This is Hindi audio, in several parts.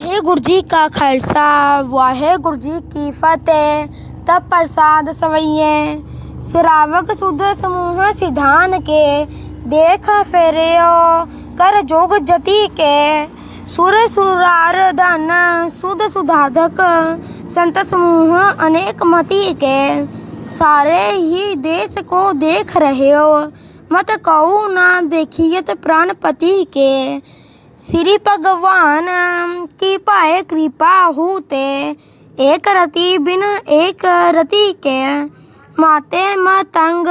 गुरु जी का खालसा, वाहे गुरु जी की फतेह। तब प्रसाद सवैये। सिरावक सुध समूह सिद्धान के, देख फेरे कर जोग जति के। सुर सुरार धन सुध सुधाधक, संत समूह अनेक मति के। सारे ही देश को देख रहे हो, मत कहू ना देखियत प्राणपति के। श्री भगवान की पाए कृपा होते। एक रति बिन एक रति के। माते मतंग,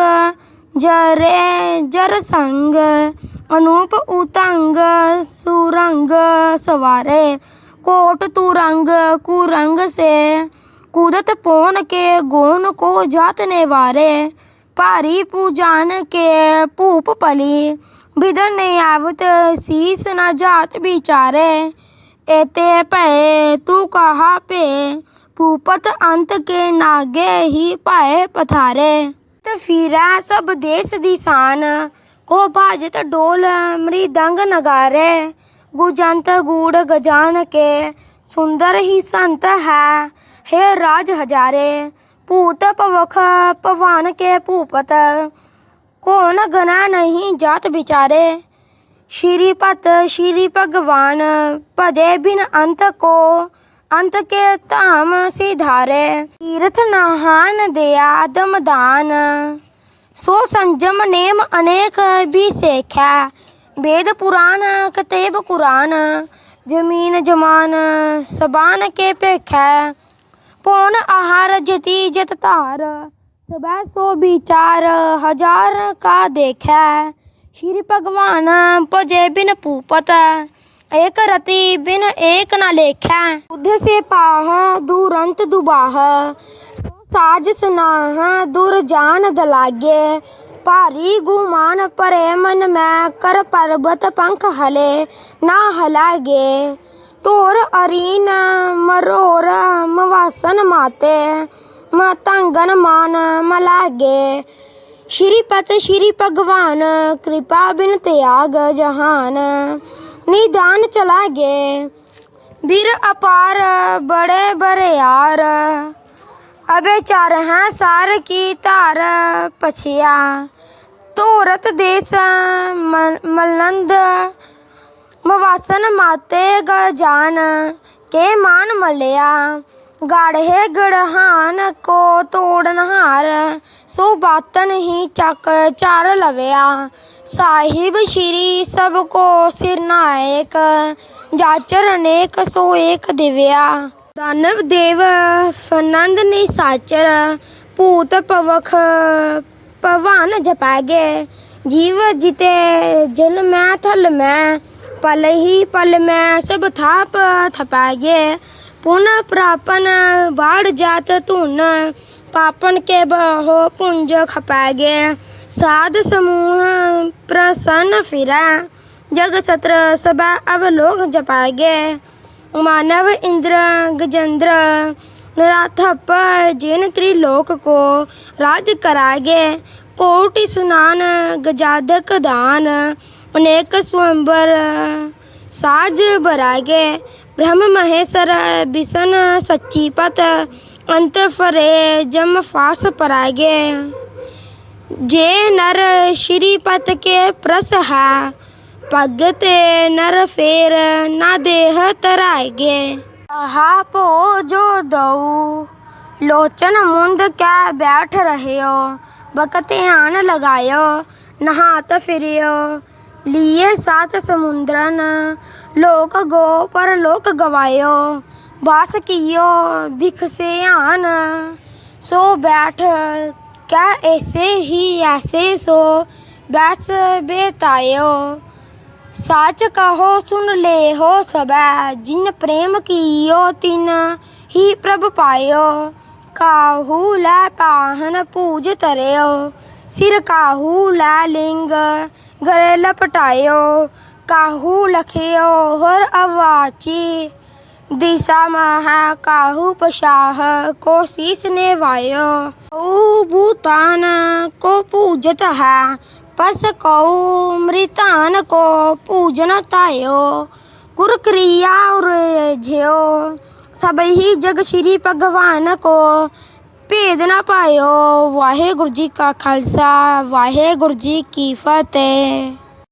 जरे जर संग। अनूप उतंग, सुरंग सवारे। कोट तुरंग, कुरंग से। कूदत पोन के, गोन को जात नेवारे भारी पूजान के भूप पली। बिदन ने आवत शीस न जात बिचारे एते भय तू कहा पे भूपत अंत के नागे ही पाए पथारे त फिरा सब देश दी शान को बाजत डोल मृदंग नगारे गुजंत गूढ़ गजान के सुंदर ही संत है हे राज हजारे पूत पवख पवान ਕੋਨ ਗਨਾ ਨਹੀਂ ਜਾਤ ਵਿਚਾਰੇ? ਸ਼੍ਰੀ ਪਤ ਸ਼੍ਰੀ ਭਗਵਾਨ, ਭਜੇ ਬਿਨ ਅੰਤ ਕੋ, ਅੰਤ ਕੇ ਧਾਮ ਸਿਧਾਰੇ। ਤੀਰਥ ਨਾਹਾਨ ਦਿਆ ਆਦਮਦਾਨ ਸੋ ਸੰਜਮ ਨੇਮ ਅਨੇਕ ਵੀ ਸੇਖਿਆ ਵੇਦ ਪੁਰਾਨ, ਕਤੇਬ ਕੁਰਾਨ। ਜ਼ਮੀਨ ਜਮਾਨ, ਸਬਾਨ ਕੇ ਭੇਖੈ। ਪੌਣ ਆਹਾਰ ਜਤੀ ਜਤ ਧਾਰ। सभै सो बिचार हज़ार का देखै। श्री भगवान भजे बिन भूपत एक रति बिन एक न लेखै। बुद्ध से पाह, दुरंत दुबाह, साज स्नाह, दूर जान दलागे। भारी गुमान परे मन मैं, कर पर्वत पंख हले ना हलागे। तोर अरीन, मरोर, मवासन माते ਤੰਗਨ ਮਾਨ ਮਲਾਗੇ ਸ਼੍ਰੀਪਤ ਸ਼੍ਰੀ ਭਗਵਾਨ, ਕਿਰਪਾ ਬਿਨ ਤਿਆਗ ਜਹਾਨ, ਨਿਦਾਨ ਚਲਾਗੇ ਬਿਰ ਅਪਾਰ, ਬੜੇ ਬਰਿਆਰ ਅਬੇ ਚਾਰ ਹੈ ਸਾਰ ਕੀ ਧਾਰ ਪਛਿਆ। ਤੋਰਤ ਦੇਸ ਮਲੰਦ ਮਵਾਸਨ ਮਾਤੇ ਗਜਾਨ ਕੇ ਮਾਨ ਮਲਿਆ। ਗਾੜੇ ਗੜਹਾਨ ਕੋ ਤੋੜਨਹਾਰ ਸੋ ਬਾਤਨ ਹੀ ਚੱਕ ਚਾਰ ਲਵਿਆ। ਸਾਹਿਬ ਸ਼੍ਰੀ ਸਭ ਕੋ ਸਿਰ ਨਾਇਕ ਜਾਚਰ ਅਨੇਕ ਸੋ ਏਕ ਦਿਵਿਆ। ਦਾਨਵ ਦੇਵ ਫਨੰਦ ਨੇ ਸਾਚਰ, ਭੂਤ ਪਵਖ ਭਵਾਨ ਜਪਾਗੇ। ਜੀਵ ਜਿਤੇ ਜਨ ਮੈਂ ਥਲ ਮੈਂ, ਪਲ ਹੀ ਪਲ ਮੈਂ ਸਭ ਥਾਪ ਥਪਾਗੇ। पुनः प्रापन बाढ़ जात तुन पापन के बहो पुंज खपागे साध समूह प्रसन्न फिरा जग सत्र सभा अवलोक जपागे मानव इंद्र गजेंद्र नराथप जिन त्रिलोक को राज करागे कोटि स्नान गजादक दान अनेक स्वयंवर साज बरागे ब्रह्म महेश्वर बिसन सच्ची पत अंत फरे, जम फास परागे। जे नर श्रीपत के प्रस है भगते नर फेर ना देह तरागे आहा पो जो दऊ, लोचन मुंद क्या बैठ रहे हो बकत ध्यान लगायो, नहात फिरियो। लिए सात समुद्रन। लोक गो पर लोक गवायो। बास कियो भिख से आन। सो बैठ, क्या ऐसे ही ऐसे सो बैस बेतायो। साच कहो, सुन ले हो सबै, जिन प्रेम कियो तिन ही प्रभ पायो। काहू लै पाहन पूज तरयो, सिर काहू लै लिंग गरेला पटायो, काहू लखियो हर अवाची। दिशा मह काहू पशाह, को शीस ने वायो ओ भूतान, को पूजत है, पस कौ मृतान, को पूजन तायो। कुर क्रिया और झेयो सब ही जग श्री भगवान को ਭੇਦ ਨਾ ਪਾਇਓ ਵਾਹਿਗੁਰੂ ਜੀ ਕਾ ਖਾਲਸਾ ਵਾਹਿਗੁਰੂ ਜੀ ਕੀ ਫਤਿਹ